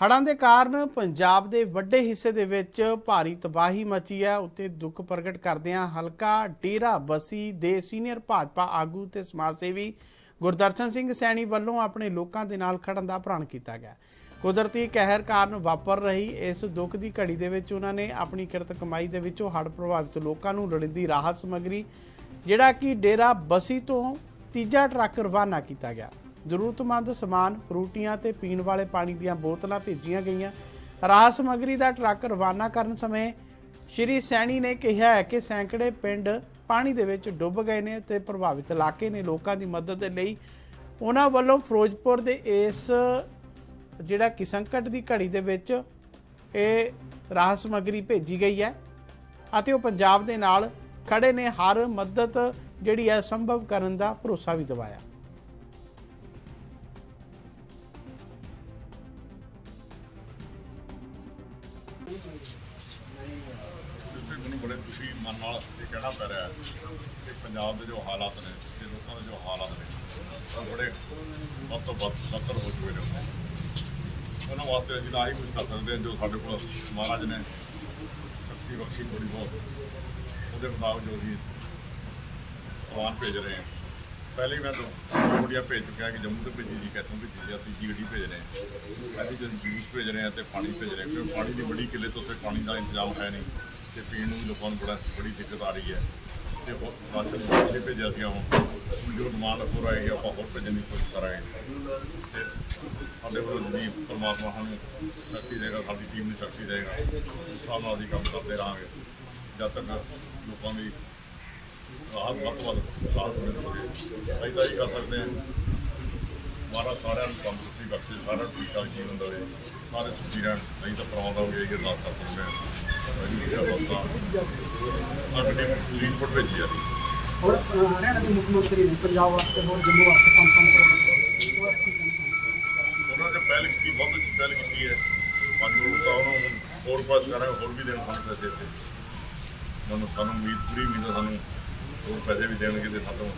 ਹੜ੍ਹਾਂ ਦੇ ਕਾਰਨ ਪੰਜਾਬ ਦੇ ਵੱਡੇ ਹਿੱਸੇ ਦੇ ਵਿੱਚ ਭਾਰੀ ਤਬਾਹੀ ਮਚੀ ਹੈ। ਉੱਤੇ ਦੁੱਖ ਪ੍ਰਗਟ ਕਰਦਿਆਂ ਹਲਕਾ ਡੇਰਾ ਬਸੀ ਦੇ ਸੀਨੀਅਰ ਭਾਜਪਾ ਆਗੂ ਤੇ ਸਮਾਜ ਸੇਵੀ ਗੁਰਦਰਸ਼ਨ ਸਿੰਘ ਸੈਣੀ ਵੱਲੋਂ ਆਪਣੇ ਲੋਕਾਂ ਦੇ ਨਾਲ ਖੜਨ ਦਾ ਪ੍ਰਣ ਕੀਤਾ ਗਿਆ। ਕੁਦਰਤੀ ਕਹਿਰ ਕਾਰਨ ਵਾਪਰ ਰਹੀ ਇਸ ਦੁੱਖ ਦੀ ਘੜੀ ਦੇ ਵਿੱਚ ਉਹਨਾਂ ਨੇ ਆਪਣੀ ਕਿਰਤ ਕਮਾਈ ਦੇ ਵਿੱਚੋਂ ਹੜ੍ਹ ਪ੍ਰਭਾਵਿਤ ਲੋਕਾਂ ਨੂੰ ਲੋੜੀਂਦੀ ਰਾਹਤ ਸਮੱਗਰੀ, ਜਿਹੜਾ ਕਿ ਡੇਰਾ ਬਸੀ ਤੋਂ ਤੀਜਾ ਟਰੱਕ ਰਵਾਨਾ ਕੀਤਾ ਗਿਆ। ਜ਼ਰੂਰਤਮੰਦ ਸਮਾਨ, ਫਰੂਟੀਆਂ ਤੇ ਪੀਣ ਵਾਲੇ ਪਾਣੀ ਦੀਆਂ ਬੋਤਲਾਂ ਭੇਜੀਆਂ ਗਈਆਂ। ਰਾਹਤ ਸਮੱਗਰੀ ਦਾ ਟਰੱਕ ਰਵਾਨਾ ਕਰਨ ਸਮੇਂ ਸ਼੍ਰੀ ਸੈਣੀ ਨੇ ਕਿਹਾ ਹੈ ਕਿ ਸੈਂਕੜੇ ਪਿੰਡ ਪਾਣੀ ਦੇ ਵਿੱਚ ਡੁੱਬ ਗਏ ਨੇ ਤੇ ਪ੍ਰਭਾਵਿਤ ਇਲਾਕੇ ਨੇ ਲੋਕਾਂ ਦੀ ਮਦਦ ਦੇ ਲਈ ਉਹਨਾਂ ਵੱਲੋਂ ਫਿਰੋਜ਼ਪੁਰ ਦੇ ਇਸ ਜਿਹੜਾ ਕਿ ਸੰਕਟ ਦੀ ਘੜੀ ਦੇ ਵਿੱਚ ਇਹ ਰਾਹਤ ਸਮੱਗਰੀ ਭੇਜੀ ਗਈ ਹੈ ਅਤੇ ਉਹ ਪੰਜਾਬ ਦੇ ਨਾਲ ਖੜੇ ਨੇ। ਹਰ ਮਦਦ ਜਿਹੜੀ ਹੈ ਸੰਭਵ ਕਰਨ ਦਾ ਭਰੋਸਾ ਵੀ ਦਿਵਾਇਆ। ਜਿੱਥੇ ਮੈਨੂੰ ਬੜੇ ਖੁਸ਼ੀ ਮਨ ਨਾਲ ਇਹ ਕਹਿਣਾ ਪੈ ਰਿਹਾ ਹੈ ਕਿ ਪੰਜਾਬ ਦੇ ਜੋ ਹਾਲਾਤ ਨੇ, ਤੇ ਲੋਕਾਂ ਦੇ ਜੋ ਹਾਲਾਤ ਨੇ ਉਹ ਬੜੇ ਵੱਧ ਤੋਂ ਵੱਧ ਸੱਤਰ ਹੋ ਚੁੱਕੇ ਨੇ ਉਹਨਾਂ ਵਾਸਤੇ ਅਸੀਂ ਨਾ ਹੀ ਕੁਝ ਕਰ ਸਕਦੇ ਹਾਂ ਜੋ ਸਾਡੇ ਕੋਲ ਮਹਾਰਾਜ ਨੇ ਸ਼ਕਤੀ ਬਖਸ਼ੀ ਥੋੜੀ ਬਹੁਤ। ਉਹਦੇ ਮੁਤਾਬਕ ਜੋ ਅਸੀਂ ਸਮਾਨ ਭੇਜ ਰਹੇ ਹਾਂ ਪਹਿਲੇ ਹੀ ਮੈਂ ਦੋ ਥੋੜੀਆਂ ਭੇਜ ਚੁੱਕਿਆ ਕਿ ਜੰਮੂ ਤੋਂ ਭੇਜੀ ਸੀ, ਕੈਥੋਂ ਭੇਜੀ ਸੀ, ਅਸੀਂ ਜੀਡੀ ਭੇਜ ਰਹੇ ਹਾਂ। ਅਸੀਂ ਜਦੋਂ ਜੂਸ ਭੇਜ ਰਹੇ ਹਾਂ ਤੇ ਪਾਣੀ ਭੇਜ ਰਹੇ ਹਾਂ, ਕਿਉਂਕਿ ਪਾਣੀ ਦੀ ਬੜੀ ਕਿੱਲੇ ਤੋਂ ਉੱਥੇ ਪਾਣੀ ਦਾ ਇੰਤਜ਼ਾਮ ਹੈ ਨਹੀਂ ਤੇ ਪੀਣ ਨੂੰ ਵੀ ਲੋਕਾਂ ਨੂੰ ਬੜਾ, ਬੜੀ ਦਿੱਕਤ ਆ ਰਹੀ ਹੈ। ਤੇ ਹੋਰ ਰਾਸ਼ਨ ਪਾਸੇ ਭੇਜਿਆ ਸੀ ਹੁਣ। ਜੋ ਡਿਮਾਂਡ ਹੋ ਰਹੀ ਹੈ ਆਪਾਂ ਹੋਰ ਭੇਜਣ ਦੀ ਕੋਸ਼ਿਸ਼ ਕਰਾਂਗੇ। ਰਹੇ ਤੇ ਸਾਡੇ ਵੱਲੋਂ ਜੀ ਪਰਮਾਤਮਾ ਸਾਨੂੰ ਸ਼ਕਤੀ ਦੇਗਾ ਸਾਡੀ ਟੀਮ ਨੂੰ ਸ਼ਕਤੀ ਦੇਗਾ ਉਸ ਹਿਸਾਬ ਨਾਲ ਅਸੀਂ ਕੰਮ ਕਰਦੇ ਰਹਾਂਗੇ। ਜਦ ਤੱਕ ਲੋਕਾਂ ਦੀ ਰਾਹਤ ਵੱਧ ਵੱਧ ਰਾਹਤ ਮਿਲ। ਸਕੇ ਤਾਂ ਇਹ ਕਰ ਸਕਦੇ ਹਾਂ ਮਹਾਰਾਜ ਸਾਰਿਆਂ ਨੂੰ ਤੰਦਰੁਸਤੀ ਬਖਸ਼ੇ ਸਾਰਿਆਂ ਨੂੰ ਠੀਕ ਠਾਕ ਜੀਵਨ ਦੇਵੇ। ਸਾਰੇ ਸੁਖੀ ਰਹਿਣ। ਨਹੀਂ ਤਾਂ ਪਰਮਾਤਮਾ ਅੱਗੇ ਇਹ ਅਰਦਾਸ ਕਰ ਸਕਦੇ ਹਾਂ। ਜੀ ਕਾ ਖਾਲਸਾ ਸਾਡੇ ਫਰੀਦਕੋਟ ਭੇਜੀ ਆ। ਔਰ ਹਰਿਆਣਾ ਦੇ ਮੁੱਖ ਮੰਤਰੀ ਨੇ ਪੰਜਾਬ ਵਾਸਤੇ ਹੋਰ ਜੰਮੂ ਵਾਸਤੇ ਕੰਮ ਕੰਮ ਕਰਵਾਉਣਾ। ਉਹਨਾਂ ਨੇ ਪਹਿਲ ਕੀਤੀ ਬਹੁਤ ਅੱਛੀ ਪਹਿਲ ਕੀਤੀ ਹੈ। ਮਿੰਟ ਤਾਂ ਉਹਨਾਂ ਹੋਰ ਪਾਸ ਕਰਾਂਗੇ ਹੋਰ ਵੀ ਦੇਣ ਸਾਨੂੰ ਪੈਸੇ ਇੱਥੇ। ਸਾਨੂੰ ਸਾਨੂੰ ਉਮੀਦ ਪੂਰੀ ਉਮੀਦ ਹੈ ਸਾਨੂੰ ਉਹ ਪੈਸੇ ਵੀ ਦੇਣਗੇ ਤੇ ਸਾਨੂੰ